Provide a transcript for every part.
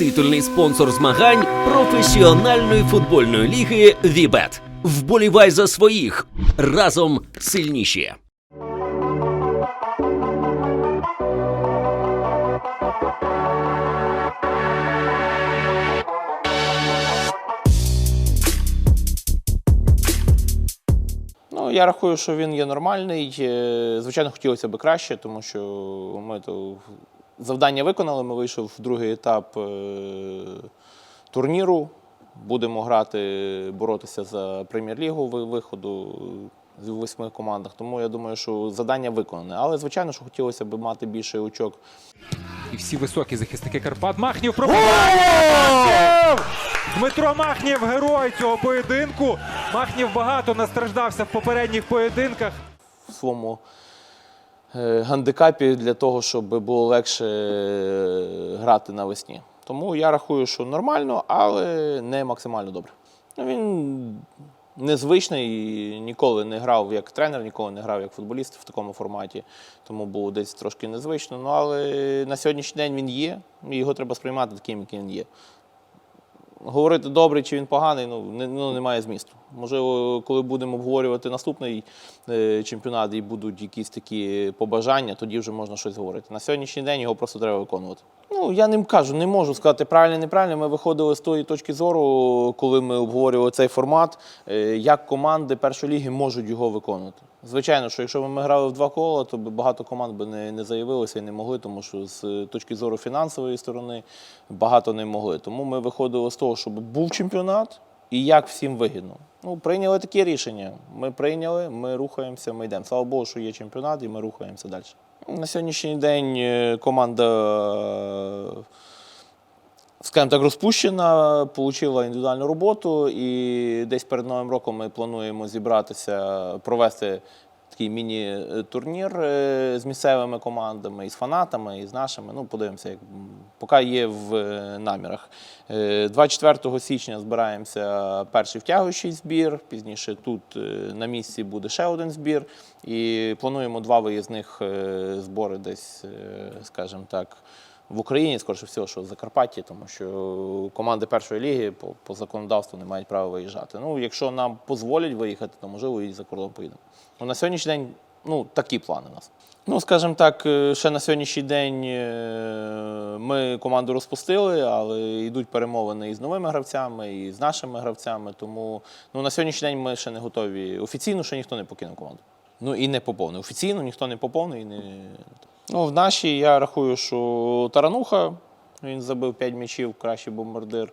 Титульний спонсор змагань професіональної футбольної ліги Вібет. Вболівай за своїх разом сильніші. Ну, я рахую, що він є нормальний. Е, Звичайно, хотілося б краще, тому що ми то завдання виконали. Ми вийшов в другий етап е, турніру. Будемо грати, боротися за прем'єр-лігу виходу з восьми командах. Тому я думаю, що завдання виконане. Але звичайно, що хотілося б мати більше очок І всі високі захисники Карпат. Махнів пробиває! Дмитро Махнів герой цього поєдинку. Махнів багато настраждався в попередніх поєдинках. в своєму гандикапі для того, щоб було легше е, грати навесні. Тому я рахую, що нормально, але не максимально добре. Ну, він незвичний, ніколи не грав як тренер, ніколи не грав як футболіст в такому форматі. Тому було десь трошки незвично. Ну, але на сьогоднішній день він є, і його треба сприймати таким, яким він є. Говорити добрий чи він поганий, ну, не, ну немає змісту. Можливо, коли будемо обговорювати наступний е, чемпіонат і будуть якісь такі побажання, тоді вже можна щось говорити. На сьогоднішній день його просто треба виконувати. Ну, я ним кажу, не можу сказати правильно, неправильно. Ми виходили з тої точки зору, коли ми обговорювали цей формат, е, як команди першої ліги можуть його виконувати. Звичайно, що якщо б ми грали в два кола, то багато команд би не, заявилося і не могли, тому що з точки зору фінансової сторони багато не могли. Тому ми виходили з того, щоб був чемпіонат і як всім вигідно. Ну, прийняли таке рішення. Ми прийняли, ми рухаємося, ми йдемо. Слава Богу, що є чемпіонат, і ми рухаємося далі. На сьогоднішній день е, команда. Е, скажімо так, розпущена, отримала індивідуальну роботу, і десь перед Новим роком ми плануємо зібратися, провести такий міні-турнір е, з місцевими командами, і з фанатами, і з нашими. Ну, подивимося, як поки є в е, намірах. Е, 24 січня збираємося перший втягуючий збір. Пізніше тут е, на місці буде ще один збір. І плануємо два виїзних е, збори десь, е, скажімо так в Україні, скоріше всього, що в Закарпатті, тому що команди першої ліги по, по законодавству не мають права виїжджати. Ну, якщо нам дозволять виїхати, то можливо і за кордон поїдемо. Ну, на сьогоднішній день ну, такі плани у нас. Ну, скажімо так, е, ще на сьогоднішній день е, ми команду розпустили, але йдуть перемовини і з новими гравцями, і з нашими гравцями. Тому ну, на сьогоднішній день ми ще не готові. Офіційно ще ніхто не покинув команду. Ну і не поповнив. Офіційно ніхто не поповнив і не. Ну, в нашій я рахую, що Тарануха, він забив 5 м'ячів, кращий бомбардир.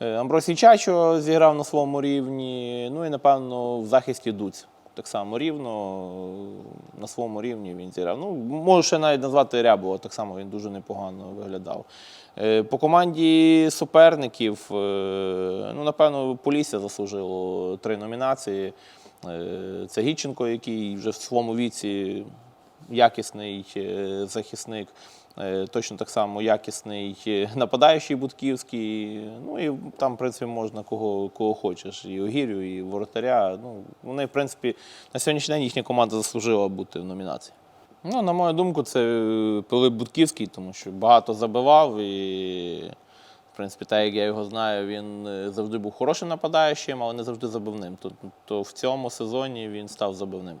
Е, Амбросій Чачо зіграв на своєму рівні. Ну і, напевно, в захисті Дуць. Так само рівно, е, на своєму рівні він зіграв. Ну, можу ще навіть назвати Рябова, так само він дуже непогано виглядав. Е, По команді суперників, ну, напевно, Полісся заслужило три номінації. Це Гіченко, який вже в своєму віці якісний е, захисник, е, точно так само якісний е, нападаючий Будківський. Ну і там, в принципі, можна кого, кого хочеш. І Огірю, і воротаря. Ну, вони, в принципі, на сьогоднішній день їхня команда заслужила бути в номінації. Ну, на мою думку, це Пилип Будківський, тому що багато забивав і. В принципі, так як я його знаю, він завжди був хорошим нападаючим, але не завжди забивним. То, то в цьому сезоні він став забивним.